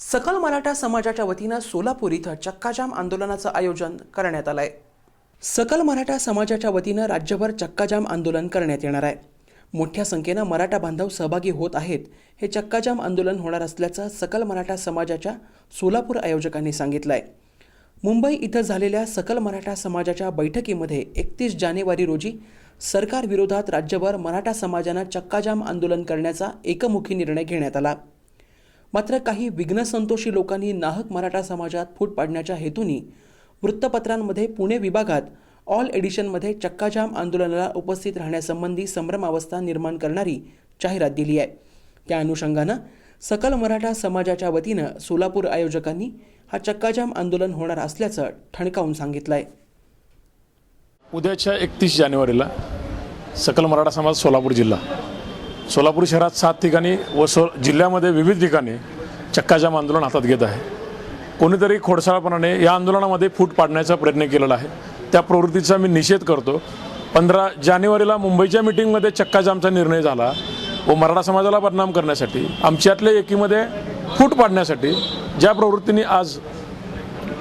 सकल मराठा समाजाच्या वतीनं सोलापूर इथं चक्काजाम आंदोलनाचं आयोजन करण्यात आलं आहे सकल मराठा समाजाच्या वतीनं राज्यभर चक्काजाम आंदोलन करण्यात येणार आहे. मोठ्या संख्येनं मराठा बांधव सहभागी होत आहेत. हे चक्काजाम आंदोलन होणार असल्याचं सकल मराठा समाजाच्या सोलापूर आयोजकांनी सांगितलं आहे मुंबई इथं झालेल्या सकल मराठा समाजाच्या बैठकीमध्ये एकतीस जानेवारी रोजी सरकारविरोधात राज्यभर मराठा समाजानं चक्काजाम आंदोलन करण्याचा एकमुखी निर्णय घेण्यात आला. मात्र काही विघ्नसंतोषी लोकांनी नाहक मराठा समाजात फूट पाडण्याच्या हेतूनी वृत्तपत्रांमध्ये पुणे विभागात ऑल एडिशनमध्ये चक्काजाम आंदोलनाला उपस्थित राहण्यासंबंधी संभ्रमावस्था निर्माण करणारी जाहिरात दिली आहे. त्या अनुषंगानं सकल मराठा समाजाच्या वतीनं सोलापूर आयोजकांनी हा चक्काजाम आंदोलन होणार असल्याचं ठणकावून सांगितलं आहे उद्याच्या एकतीस जानेवारीला सकल मराठा समाज सोलापूर जिल्हा सोलापूर शहरात सात ठिकाणी व सो जिल्ह्यामध्ये विविध ठिकाणी चक्काजाम आंदोलन हातात घेत आहे. कोणीतरी खोडसाळपणाने या आंदोलनामध्ये फूट पाडण्याचा प्रयत्न केलेला आहे. त्या प्रवृत्तीचा मी निषेध करतो. पंधरा जानेवारीला मुंबईच्या मिटिंगमध्ये चक्काजामचा निर्णय झाला व मराठा समाजाला बदनाम करण्यासाठी आमच्यातल्या एकीमध्ये फूट पाडण्यासाठी ज्या प्रवृत्तीने आज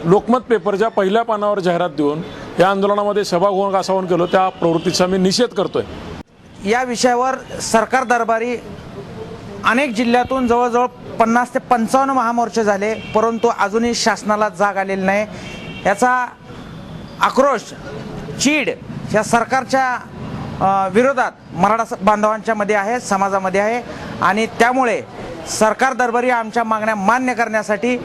लोकमत पेपरच्या पहिल्या पानावर जाहिरात देऊन या आंदोलनामध्ये सहभाग होऊन असावून केलं त्या प्रवृत्तीचा मी निषेध करतोय. या विषयावर सरकार दरबारी अनेक जिल्ह्यातून जवळजवळ पन्नास ते पंचावन्न महामोर्चे झाले परंतु अजूनही शासनाला जाग आलेली नाही. याचा आक्रोश चीड या सरकारच्या विरोधात मराठा स- बांधवांच्या मध्ये आहे समाजामध्ये आहे. आणि त्यामुळे सरकार दरबारी आमच्या मागण्या मान्य करण्यासाठी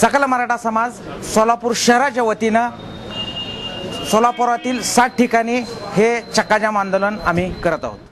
सकल मराठा समाज सोलापूर शहराच्या वतीनं सोलापुरातील सात ठिकाणी हे चक्काजाम आंदोलन आम्ही करत आहोत.